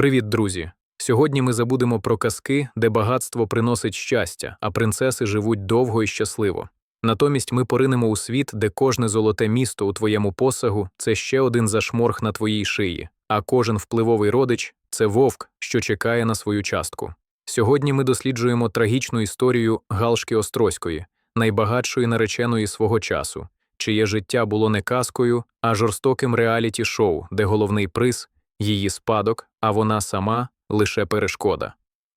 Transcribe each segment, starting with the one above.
Привіт, друзі! Сьогодні ми забудемо про казки, де багатство приносить щастя, а принцеси живуть довго і щасливо. Натомість ми поринемо у світ, де кожне золоте місто у твоєму посагу це ще один зашморг на твоїй шиї, а кожен впливовий родич це вовк, що чекає на свою частку. Сьогодні ми досліджуємо трагічну історію Галшки Острозької, найбагатшої нареченої свого часу, чиє життя було не казкою, а жорстоким реаліті-шоу, де головний приз її спадок, а вона сама лише перешкода.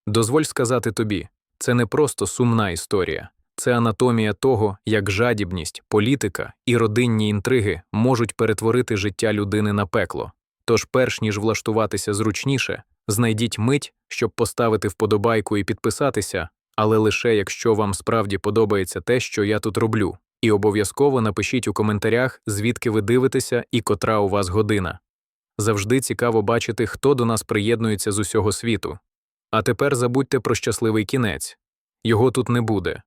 Дозволь сказати тобі, це не просто сумна історія, це анатомія того, як жадібність, політика і родинні інтриги можуть перетворити життя людини на пекло. Тож, перш ніж влаштуватися зручніше, знайдіть мить, щоб поставити вподобайку і підписатися, але лише якщо вам справді подобається те, що я тут роблю. І обов'язково напишіть у коментарях, звідки ви дивитеся і котра у вас година. Завжди цікаво бачити, хто до нас приєднується з усього світу. А тепер забудьте про щасливий кінець його тут не буде.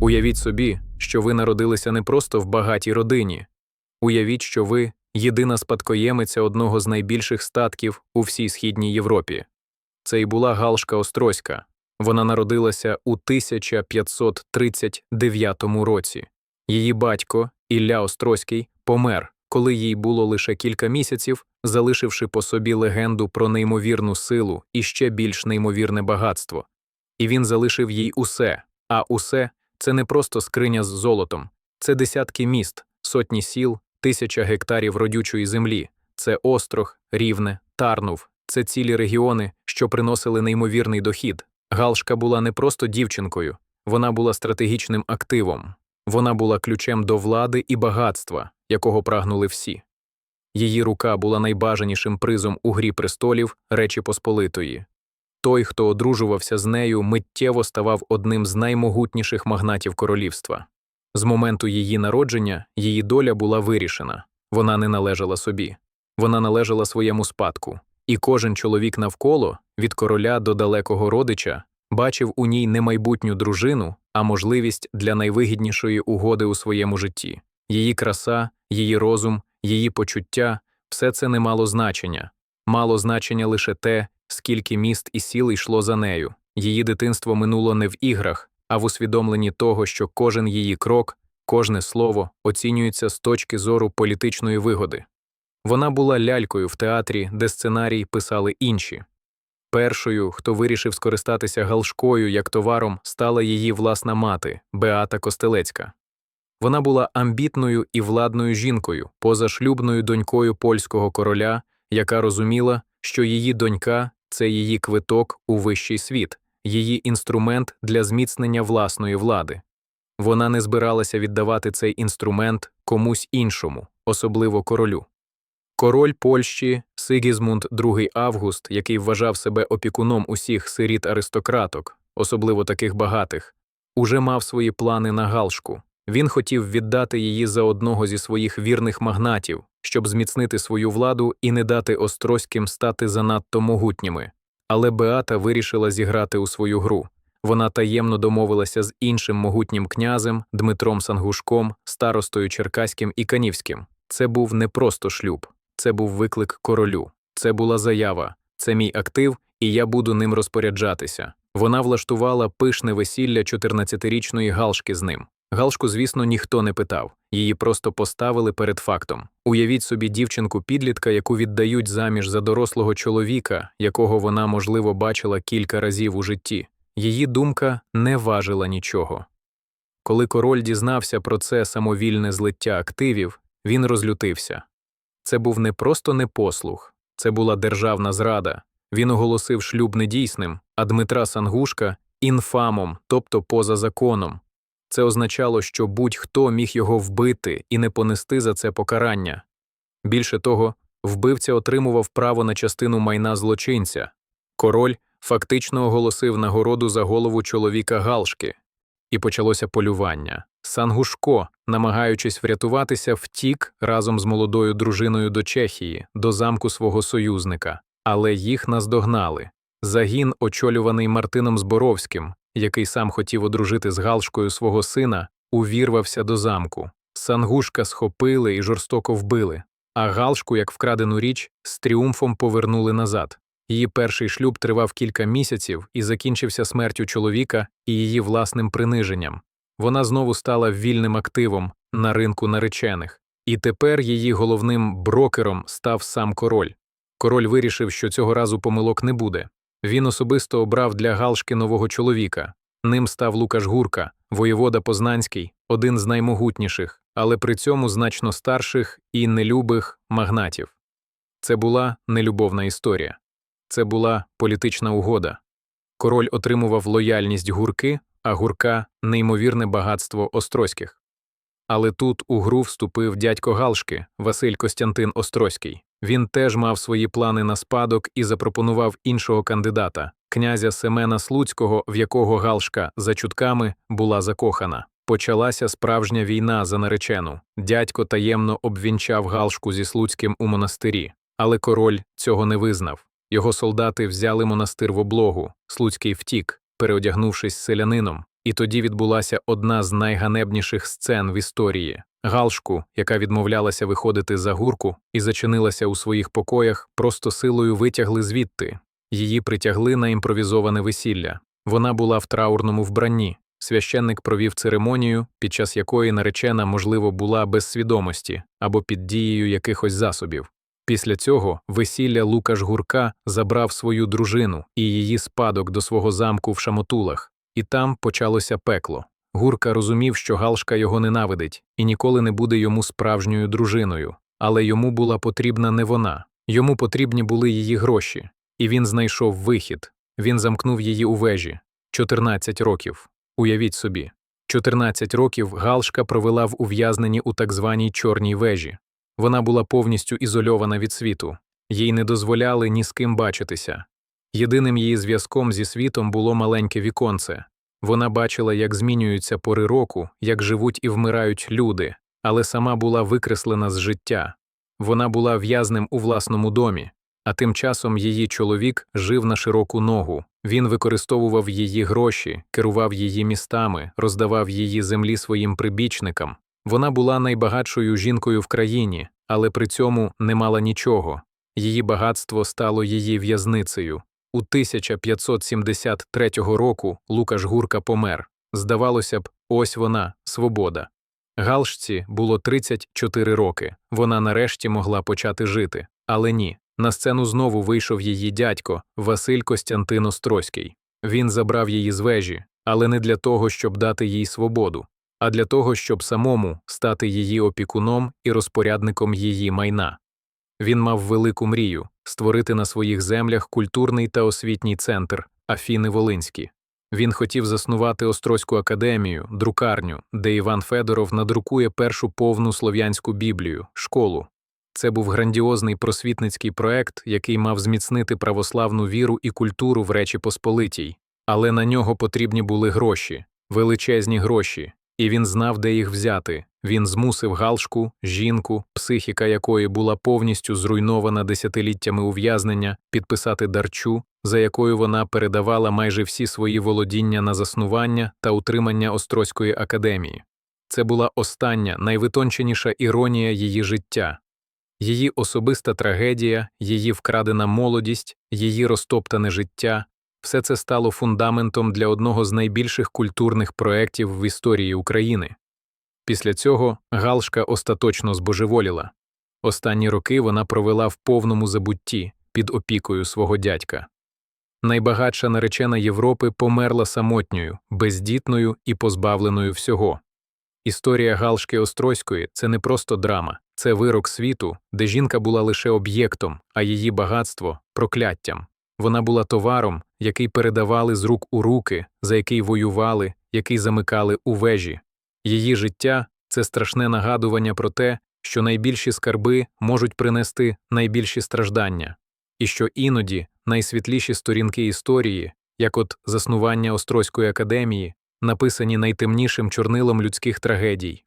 Уявіть собі, що ви народилися не просто в багатій родині. Уявіть, що ви єдина спадкоємиця одного з найбільших статків у всій східній Європі. Це й була Галшка Острозька. Вона народилася у 1539 році. Її батько, Ілля Острозький, помер, коли їй було лише кілька місяців, залишивши по собі легенду про неймовірну силу і ще більш неймовірне багатство. І він залишив їй усе, а усе це не просто скриня з золотом, це десятки міст, сотні сіл, тисяча гектарів родючої землі, це острог, рівне, тарнув, це цілі регіони, що приносили неймовірний дохід. Галшка була не просто дівчинкою, вона була стратегічним активом, вона була ключем до влади і багатства, якого прагнули всі. Її рука була найбажанішим призом у грі престолів Речі Посполитої. Той, хто одружувався з нею, миттєво ставав одним з наймогутніших магнатів королівства. З моменту її народження її доля була вирішена вона не належала собі, вона належала своєму спадку, і кожен чоловік навколо, від короля до далекого родича, бачив у ній не майбутню дружину, а можливість для найвигіднішої угоди у своєму житті. Її краса, її розум, її почуття все це не мало значення. Мало значення лише те, скільки міст і сіл йшло за нею. Її дитинство минуло не в іграх, а в усвідомленні того, що кожен її крок, кожне слово оцінюється з точки зору політичної вигоди. Вона була лялькою в театрі, де сценарій писали інші. Першою, хто вирішив скористатися галшкою як товаром, стала її власна мати Беата Костелецька. Вона була амбітною і владною жінкою, позашлюбною донькою польського короля, яка розуміла, що її донька це її квиток у вищий світ, її інструмент для зміцнення власної влади. Вона не збиралася віддавати цей інструмент комусь іншому, особливо королю. Король Польщі Сигізмунд II Август, який вважав себе опікуном усіх сиріт аристократок, особливо таких багатих, уже мав свої плани на галшку. Він хотів віддати її за одного зі своїх вірних магнатів, щоб зміцнити свою владу і не дати острозьким стати занадто могутніми. Але Беата вирішила зіграти у свою гру. Вона таємно домовилася з іншим могутнім князем Дмитром Сангушком, старостою Черкаським і Канівським. Це був не просто шлюб, це був виклик королю, це була заява, це мій актив, і я буду ним розпоряджатися. Вона влаштувала пишне весілля 14-річної галшки з ним. Галшку, звісно, ніхто не питав, її просто поставили перед фактом. Уявіть собі дівчинку підлітка, яку віддають заміж за дорослого чоловіка, якого вона, можливо, бачила кілька разів у житті. Її думка не важила нічого. Коли король дізнався про це самовільне злиття активів, він розлютився. Це був не просто непослух, це була державна зрада. Він оголосив шлюб недійсним, а Дмитра Сангушка інфамом, тобто поза законом. Це означало, що будь-хто міг його вбити і не понести за це покарання. Більше того, вбивця отримував право на частину майна злочинця. Король фактично оголосив нагороду за голову чоловіка Галшки, і почалося полювання. Сангушко, намагаючись врятуватися, втік разом з молодою дружиною до Чехії, до замку свого союзника, але їх наздогнали. Загін, очолюваний Мартином Зборовським, який сам хотів одружити з Галшкою свого сина, увірвався до замку. Сангушка схопили і жорстоко вбили, а галшку, як вкрадену річ, з тріумфом повернули назад. Її перший шлюб тривав кілька місяців і закінчився смертю чоловіка і її власним приниженням. Вона знову стала вільним активом на ринку наречених, і тепер її головним брокером став сам король. Король вирішив, що цього разу помилок не буде. Він особисто обрав для Галшки нового чоловіка. Ним став Лукаш Гурка, воєвода Познанський, один з наймогутніших, але при цьому значно старших і нелюбих магнатів. Це була нелюбовна історія, це була політична угода. Король отримував лояльність гурки, а гурка неймовірне багатство Острозьких. Але тут у гру вступив дядько Галшки, Василь Костянтин Острозький. Він теж мав свої плани на спадок і запропонував іншого кандидата, князя Семена Слуцького, в якого Галшка, за чутками, була закохана. Почалася справжня війна за наречену. Дядько таємно обвінчав Галшку зі Слуцьким у монастирі, але король цього не визнав. Його солдати взяли монастир в облогу, Слуцький втік, переодягнувшись селянином, і тоді відбулася одна з найганебніших сцен в історії. Галшку, яка відмовлялася виходити за гурку і зачинилася у своїх покоях, просто силою витягли звідти. Її притягли на імпровізоване весілля. Вона була в траурному вбранні. Священник провів церемонію, під час якої наречена, можливо, була без свідомості або під дією якихось засобів. Після цього весілля Лукаш Гурка забрав свою дружину і її спадок до свого замку в Шамотулах, і там почалося пекло. Гурка розумів, що Галшка його ненавидить і ніколи не буде йому справжньою дружиною, але йому була потрібна не вона, йому потрібні були її гроші, і він знайшов вихід. Він замкнув її у вежі 14 років. Уявіть собі, 14 років Галшка провела в ув'язненні у так званій чорній вежі. Вона була повністю ізольована від світу, їй не дозволяли ні з ким бачитися. Єдиним її зв'язком зі світом було маленьке віконце. Вона бачила, як змінюються пори року, як живуть і вмирають люди, але сама була викреслена з життя. Вона була в'язнем у власному домі, а тим часом її чоловік жив на широку ногу. Він використовував її гроші, керував її містами, роздавав її землі своїм прибічникам. Вона була найбагатшою жінкою в країні, але при цьому не мала нічого. Її багатство стало її в'язницею. У 1573 року Лукаш Гурка помер. Здавалося б, ось вона, свобода. Галшці було 34 роки. Вона нарешті могла почати жити. Але ні. На сцену знову вийшов її дядько Василь Костянтин Острозький. Він забрав її з вежі, але не для того, щоб дати їй свободу, а для того, щоб самому стати її опікуном і розпорядником її майна. Він мав велику мрію створити на своїх землях культурний та освітній центр Афіни Волинські. Він хотів заснувати Острозьку академію, друкарню, де Іван Федоров надрукує першу повну слов'янську біблію, школу. Це був грандіозний просвітницький проект, який мав зміцнити православну віру і культуру в Речі Посполитій, але на нього потрібні були гроші, величезні гроші, і він знав, де їх взяти. Він змусив галшку, жінку, психіка якої була повністю зруйнована десятиліттями ув'язнення, підписати дарчу, за якою вона передавала майже всі свої володіння на заснування та утримання Острозької академії. Це була остання, найвитонченіша іронія її життя. Її особиста трагедія, її вкрадена молодість, її розтоптане життя все це стало фундаментом для одного з найбільших культурних проєктів в історії України. Після цього Галшка остаточно збожеволіла. Останні роки вона провела в повному забутті під опікою свого дядька. Найбагатша наречена Європи померла самотньою, бездітною і позбавленою всього. Історія Галшки Острозької це не просто драма, це вирок світу, де жінка була лише об'єктом, а її багатство прокляттям. Вона була товаром, який передавали з рук у руки, за який воювали, який замикали у вежі. Її життя це страшне нагадування про те, що найбільші скарби можуть принести найбільші страждання, і що іноді найсвітліші сторінки історії, як от заснування Острозької академії, написані найтемнішим чорнилом людських трагедій.